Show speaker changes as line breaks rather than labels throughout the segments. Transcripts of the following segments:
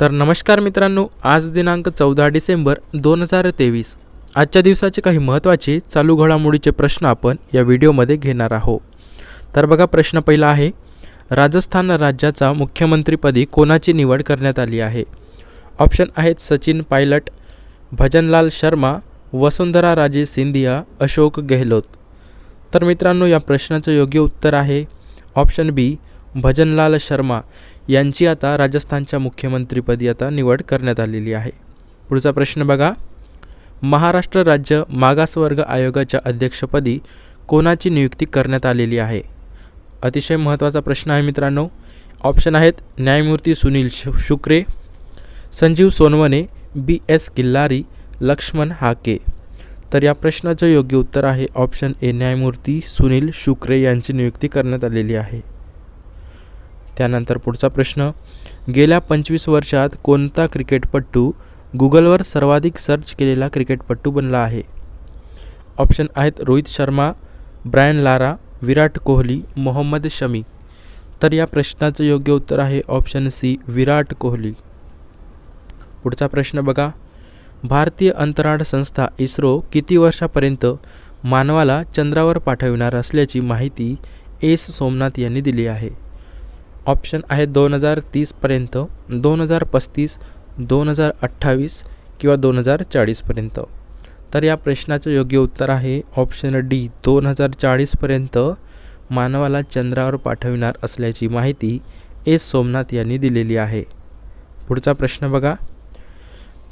तर नमस्कार मित्रांनो आज दिनांक चौदा डिसेंबर दोन हजार तेवीस. आजच्या दिवसाचे काही महत्त्वाचे चालू घडामोडीचे प्रश्न आपण या व्हिडिओमध्ये घेणार आहोत. तर बघा प्रश्न पहिला आहे राजस्थान राज्याचा मुख्यमंत्रीपदी कोणाची निवड करण्यात आली आहे? ऑप्शन आहेत सचिन पायलट भजनलाल शर्मा वसुंधरा राजे सिंधिया अशोक गेहलोत. तर मित्रांनो या प्रश्नाचं योग्य उत्तर आहे ऑप्शन बी भजनलाल शर्मा यांची आता राजस्थानच्या मुख्यमंत्रीपदी आता निवड करण्यात आलेली आहे. पुढचा प्रश्न बघा. महाराष्ट्र राज्य मागासवर्ग आयोगाच्या अध्यक्षपदी कोणाची नियुक्ती करण्यात आलेली आहे? अतिशय महत्त्वाचा प्रश्न आहे मित्रांनो. ऑप्शन आहेत न्यायमूर्ती सुनील शु शुक्रे संजीव सोनवणे बी एस किल्लारी लक्ष्मण हाके. तर या प्रश्नाचं योग्य उत्तर आहे ऑप्शन ए न्यायमूर्ती सुनील शुक्रे यांची नियुक्ती करण्यात आलेली आहे. त्यानंतर पुढचा प्रश्न. गेल्या पंचवीस वर्षात कोणता क्रिकेटपट्टू गुगलवर सर्वाधिक सर्च केलेला क्रिकेटपट्टू बनला आहे? ऑप्शन आहेत रोहित शर्मा ब्रायन लारा विराट कोहली मोहम्मद शमी. तर या प्रश्नाचं योग्य उत्तर आहे ऑप्शन सी विराट कोहली. पुढचा प्रश्न बघा. भारतीय अंतराळ संस्था इस्रो किती वर्षापर्यंत मानवाला चंद्रावर पाठविणार असल्याची माहिती एस. सोमनाथ यांनी दिली आहे. ऑप्शन आहेत दोन हजार तीसपर्यंत दोन हजार पस्तीस दोन हजार अठ्ठावीस किंवा दोन हजार चाळीसपर्यंत तर या प्रश्नाचं योग्य उत्तर आहे ऑप्शन डी दोन हजार चाळीसपर्यंत मानवाला चंद्रावर पाठविणार असल्याची माहिती एस सोमनाथ यांनी दिलेली आहे. पुढचा प्रश्न बघा.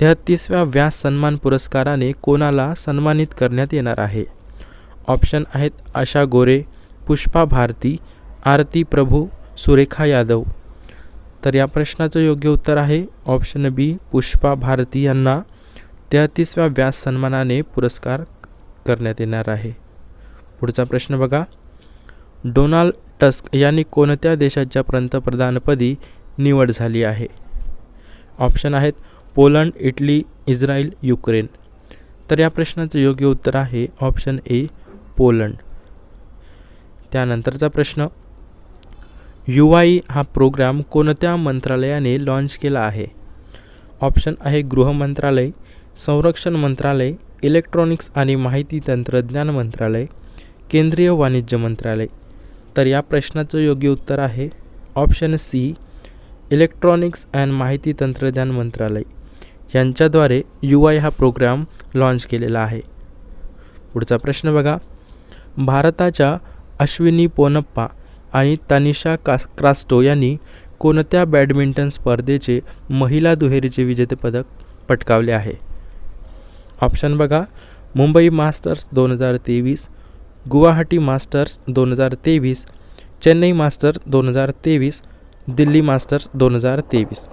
तेहत्तीसव्या व्यास सन्मान पुरस्काराने कोणाला सन्मानित करण्यात येणार आहे? ऑप्शन आहेत आशा गोरे पुष्पा भारती आरती प्रभू सुरेखा यादव. तर या प्रश्नाचं योग्य उत्तर आहे ऑप्शन बी पुष्पा भारती यांना तेहतीसव्या व्यास सन्मानाने पुरस्कार करण्यात येणार आहे. पुढचा प्रश्न बघा. डोनाल्ड टस्क यांनी कोणत्या देशाच्या पंतप्रधानपदी निवड झाली आहे? ऑप्शन आहेत पोलंड इटली इस्रायल युक्रेन. तर या प्रश्नाचं योग्य उत्तर आहे ऑप्शन ए पोलंड. त्यानंतरचा प्रश्न युवाई हा प्रोग्राम कोणत्या मंत्रालयाने लॉन्च केला आहे? ऑप्शन आहे गृह मंत्रालय संरक्षण मंत्रालय इलेक्ट्रॉनिक्स आणि माहिती तंत्रज्ञान मंत्रालय केंद्रीय वाणिज्य मंत्रालय. तर या प्रश्नाचं योग्य उत्तर आहे ऑप्शन सी इलेक्ट्रॉनिक्स अँड माहिती तंत्रज्ञान मंत्रालय. यांच्याद्वारे यू आय हा प्रोग्राम लॉन्च केलेला आहे. पुढचा प्रश्न बघा. भारताच्या अश्विनी पोनप्पा आणि तनिषा कास क्रास्टो यांनी कोणत्या बॅडमिंटन स्पर्धेचे महिला दुहेरीचे विजेतेपदक पटकावले आहे? ऑप्शन बघा. मुंबई मास्टर्स दोन हजार तेवीस गुवाहाटी मास्टर्स दोन हजार तेवीस चेन्नई मास्टर्स दोन हजार तेवीस दिल्ली मास्टर्स दोन हजार तेवीस.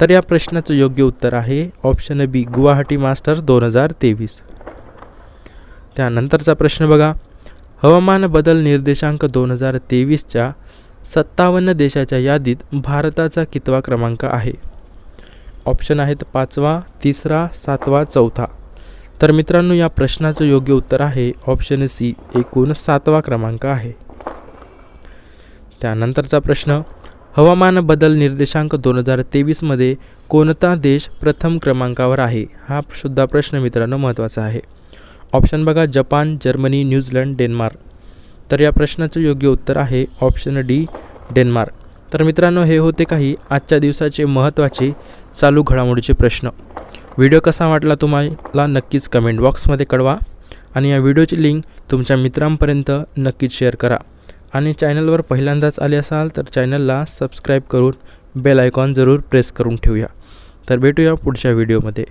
तर या प्रश्नाचं योग्य उत्तर आहे ऑप्शन बी गुवाहाटी मास्टर्स दोन हजार तेवीस. त्यानंतरचा प्रश्न बघा. हवामान बदल निर्देशांक दोन हजार तेवीसच्या सत्तावन्न देशाच्या यादीत भारताचा कितवा क्रमांक आहे. ऑप्शन आहेत पाचवा तिसरा सातवा चौथा. तर मित्रांनो या प्रश्नाचं योग्य उत्तर आहे ऑप्शन सी एकूण सातवा क्रमांक आहे. त्यानंतरचा प्रश्न हवामान बदल निर्देशांक दोन हजार तेवीसमध्ये कोणता देश प्रथम क्रमांकावर आहे? हा सुद्धा प्रश्न मित्रांनो महत्त्वाचा आहे. ऑप्शन बघा जपान जर्मनी न्यूझीलंड डेन्मार्क. तर या प्रश्नाचं योग्य उत्तर आहे ऑप्शन डी डेन्मार्क. तर मित्रांनो हे होते काही आजच्या दिवसाचे महत्त्वाचे चालू घडामोडीचे प्रश्न. व्हिडिओ कसा वाटला तुम्हाला नक्कीच कमेंट बॉक्समध्ये कळवा आणि या व्हिडिओची लिंक तुमच्या मित्रांपर्यंत नक्कीच शेअर करा. आणि चॅनलवर पहिल्यांदाच आले असाल तर चॅनलला सबस्क्राईब करून बेल आयकॉन जरूर प्रेस करून ठेवूया. तर भेटूया पुढच्या व्हिडिओमध्ये.